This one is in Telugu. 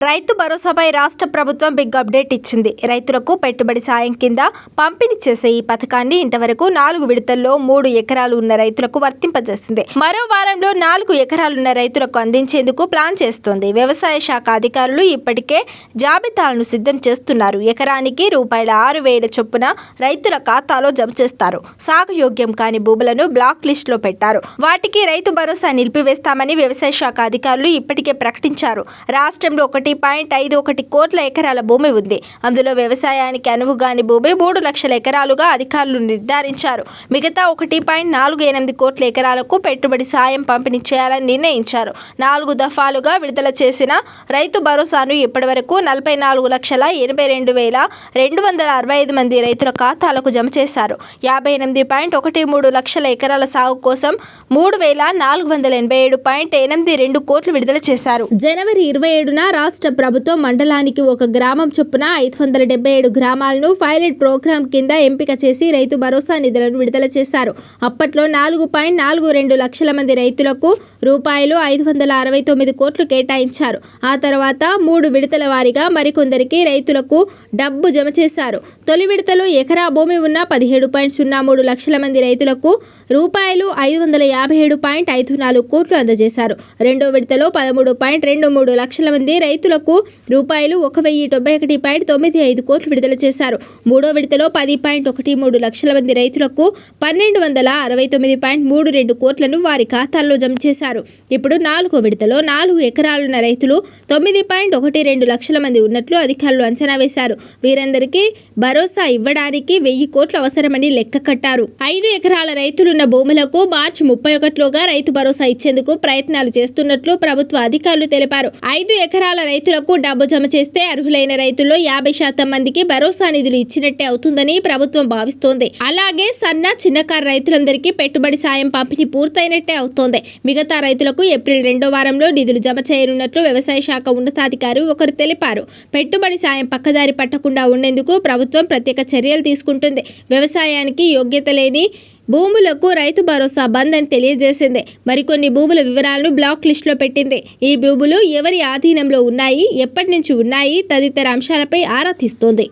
రైతు భరోసాపై రాష్ట్ర ప్రభుత్వం బిగ్ అప్డేట్ ఇచ్చింది. రైతులకు పెట్టుబడి సాయం కింద పంపిణీ చేసే ఈ పథకాన్ని ఇంతవరకు నాలుగు విడతల్లో మూడు ఎకరాలు ఉన్న రైతులకు వర్తింపజేసింది. మరో వారంలో నాలుగు ఎకరాలున్న రైతులకు అందించేందుకు ప్లాన్ చేస్తోంది. వ్యవసాయ శాఖ అధికారులు ఇప్పటికే జాబితాలను సిద్ధం చేస్తున్నారు. ఎకరానికి రూపాయల ఆరు వేల చొప్పున రైతుల ఖాతాలో జమ చేస్తారు. సాగు యోగ్యం కాని భూములను బ్లాక్ లిస్ట్లో పెట్టారు. వాటికి రైతు భరోసా నిలిపివేస్తామని వ్యవసాయ శాఖ అధికారులు ఇప్పటికే ప్రకటించారు. రాష్ట్రంలో ఒకటి పాయింట్ ఐదు ఒకటి కోట్ల ఎకరాల భూమి ఉంది. అందులో వ్యవసాయానికి అనువుగాని భూమి మూడు లక్షల ఎకరాలుగా అధికారులు నిర్ధారించారు. మిగతా ఒకటి పాయింట్ నాలుగు ఎనిమిది కోట్ల ఎకరాలకు పెట్టుబడి సాయం పంపిణీ చేయాలని నిర్ణయించారు. నాలుగు దఫాలుగా విడుదల చేసిన రైతు భరోసాను ఇప్పటివరకు నలభై నాలుగు లక్షల ఎనభై రెండు వేల రెండు వందల అరవై ఐదు మంది రైతుల ఖాతాలకు జమ చేశారు. యాభై ఎనిమిది పాయింట్ ఒకటి మూడు లక్షల ఎకరాల సాగు కోసం మూడు వేల నాలుగు వందల ఎనభై ఏడు పాయింట్ ఎనిమిది రెండు కోట్లు విడుదల చేశారు. జనవరి ఇరవై ఏడున రాష్ట్ర రాష్ట్ర ప్రభుత్వం మండలానికి ఒక గ్రామం చొప్పున ఐదు వందల డెబ్బై ఏడు గ్రామాలను పైలట్ ప్రోగ్రాం కింద ఎంపిక చేసి రైతు భరోసా నిధులను విడుదల చేశారు. అప్పట్లో నాలుగు పాయింట్ నాలుగు రెండు లక్షల మంది రైతులకు రూపాయలు ఐదు వందల అరవై తొమ్మిది కోట్లు కేటాయించారు. ఆ తర్వాత మూడు విడతల వారీగా మరికొందరికి రైతులకు డబ్బు జమ చేశారు. తొలి విడతలో ఎకరా భూమి ఉన్న పదిహేడు పాయింట్ సున్నా మూడు లక్షల మంది రైతులకు రూపాయలు ఐదు వందల యాభై ఏడు పాయింట్ ఐదు నాలుగు కోట్లు అందజేశారు. రెండో విడతలో పదమూడు పాయింట్ రెండు మూడు లక్షల మంది రైతులకు రూపాయలు ఒక వెయ్యి తొంభై ఒకటి పాయింట్ తొమ్మిది ఐదు కోట్లు విడుదల చేశారు. మూడో విడతలో పది పాయింట్ ఒకటి మూడు లక్షల మంది రైతులకు పన్నెండు వందల అరవై తొమ్మిది పాయింట్ మూడు రెండు కోట్లను వారి ఖాతాల్లో జమ చేశారు. ఇప్పుడు నాలుగో విడతలో నాలుగు ఎకరాలున్న రైతులు తొమ్మిది పాయింట్ ఒకటి రెండు లక్షల మంది ఉన్నట్లు అధికారులు అంచనా వేశారు. వీరందరికీ భరోసా ఇవ్వడానికి వెయ్యి కోట్లు అవసరమని లెక్క కట్టారు. ఐదు ఎకరాల రైతులున్న భూములకు మార్చి ముప్పై ఒకటిలోగా రైతు భరోసా ఇచ్చేందుకు ప్రయత్నాలు చేస్తున్నట్లు ప్రభుత్వ అధికారులు తెలిపారు. ఐదు ఎకరాల రైతు రైతులకు డబ్బు జమ చేస్తే అర్హులైన రైతుల్లో యాభై శాతం మందికి భరోసా నిధులు ఇచ్చినట్టే అవుతుందని ప్రభుత్వం భావిస్తోంది. అలాగే సన్న చిన్నకారు రైతులందరికీ పెట్టుబడి సాయం పంపిణీ పూర్తయినట్టే అవుతోంది. మిగతా రైతులకు ఏప్రిల్ రెండో వారంలో నిధులు జమ చేయనున్నట్లు వ్యవసాయ శాఖ ఉన్నతాధికారి ఒకరు తెలిపారు. పెట్టుబడి సాయం పక్కదారి పట్టకుండా ఉండేందుకు ప్రభుత్వం ప్రత్యేక చర్యలు తీసుకుంటుంది. వ్యవసాయానికి యోగ్యత లేని భూములకు రైతు భరోసా బంద్ అని తెలియజేసింది. మరికొన్ని భూముల వివరాలను బ్లాక్ లిస్టులో పెట్టింది. ఈ భూములు ఎవరి ఆధీనంలో ఉన్నాయి ఎప్పటి నుంచి ఉన్నాయి తదితర అంశాలపై ఆరా తీస్తోంది.